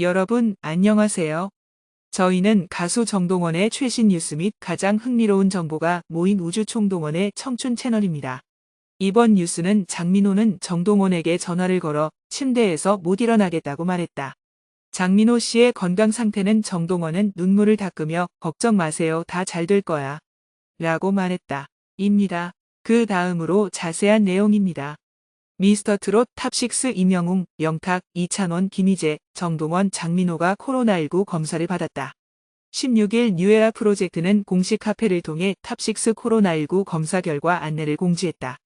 여러분, 안녕하세요. 저희는 가수 정동원의 최신 뉴스 및 가장 흥미로운 정보가 모인 우주총동원의 청춘 채널입니다. 이번 뉴스는 장민호는 정동원에게 전화를 걸어 침대에서 못 일어나겠다고 말했다. 장민호 씨의 건강 상태는 정동원은 눈물을 닦으며 걱정 마세요. 다 잘 될 거야. 라고 말했다. 입니다. 그 다음으로 자세한 내용입니다. 미스터 트롯 탑6 임영웅, 영탁, 이찬원, 김희재, 정동원, 장민호가 코로나19 검사를 받았다. 16일 뉴에라 프로젝트는 공식 카페를 통해 탑6 코로나19 검사 결과 안내를 공지했다.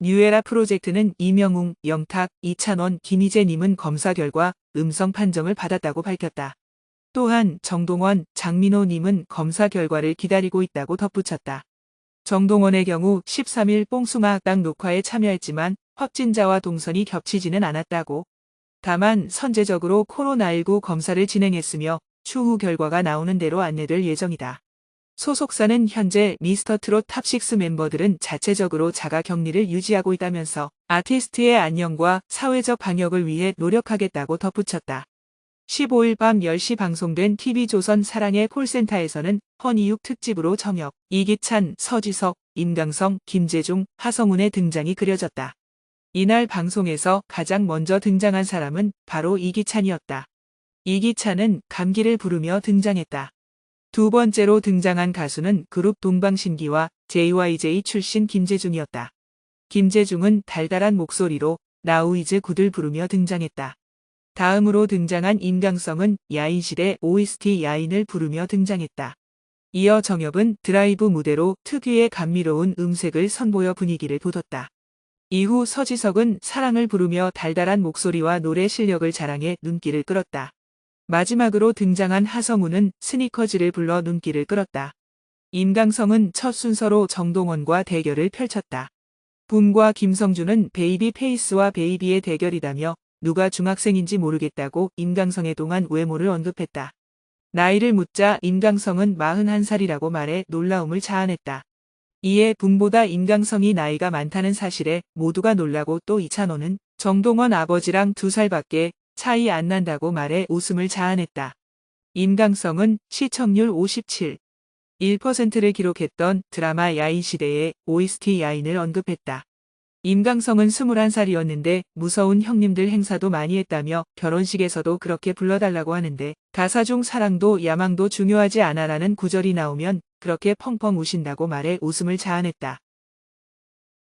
뉴에라 프로젝트는 이명웅, 영탁, 이찬원, 김희재님은 검사 결과 음성 판정을 받았다고 밝혔다. 또한 정동원, 장민호님은 검사 결과를 기다리고 있다고 덧붙였다. 정동원의 경우 13일 뽕수마학당 녹화에 참여했지만 확진자와 동선이 겹치지는 않았다고. 다만 선제적으로 코로나19 검사를 진행했으며 추후 결과가 나오는 대로 안내될 예정이다. 소속사는 현재 미스터 트롯 탑6 멤버들은 자체적으로 자가 격리를 유지하고 있다면서 아티스트의 안녕과 사회적 방역을 위해 노력하겠다고 덧붙였다. 15일 밤 10시 방송된 TV조선 사랑의 콜센터에서는 허니육 특집으로 정혁, 이기찬, 서지석, 임강성, 김재중, 하성운의 등장이 그려졌다. 이날 방송에서 가장 먼저 등장한 사람은 바로 이기찬이었다. 이기찬은 감기를 부르며 등장했다. 두 번째로 등장한 가수는 그룹 동방신기와 JYJ 출신 김재중이었다. 김재중은 달달한 목소리로 나우이즈 굿을 부르며 등장했다. 다음으로 등장한 임강성은 야인실의 OST 야인을 부르며 등장했다. 이어 정엽은 드라이브 무대로 특유의 감미로운 음색을 선보여 분위기를 돋웠다. 이후 서지석은 사랑을 부르며 달달한 목소리와 노래 실력을 자랑해 눈길을 끌었다. 마지막으로 등장한 하성우는 스니커즈를 불러 눈길을 끌었다. 임강성은 첫 순서로 정동원과 대결을 펼쳤다. 붐과 김성준은 베이비 페이스와 베이비의 대결이다며 누가 중학생인지 모르겠다고 임강성의 동안 외모를 언급했다. 나이를 묻자 임강성은 41살이라고 말해 놀라움을 자아냈다. 이에 붐보다 임강성이 나이가 많다는 사실에 모두가 놀라고 또 이찬호는 정동원 아버지랑 두 살밖에 차이 안 난다고 말해 웃음을 자아냈다. 임강성은 시청률 57. 1%를 기록했던 드라마 야인시대의 OST 야인을 언급했다. 임강성은 21살이었는데 무서운 형님들 행사도 많이 했다며 결혼식에서도 그렇게 불러달라고 하는데 가사 중 사랑도 야망도 중요하지 않아라는 구절이 나오면 그렇게 펑펑 우신다고 말해 웃음을 자아냈다.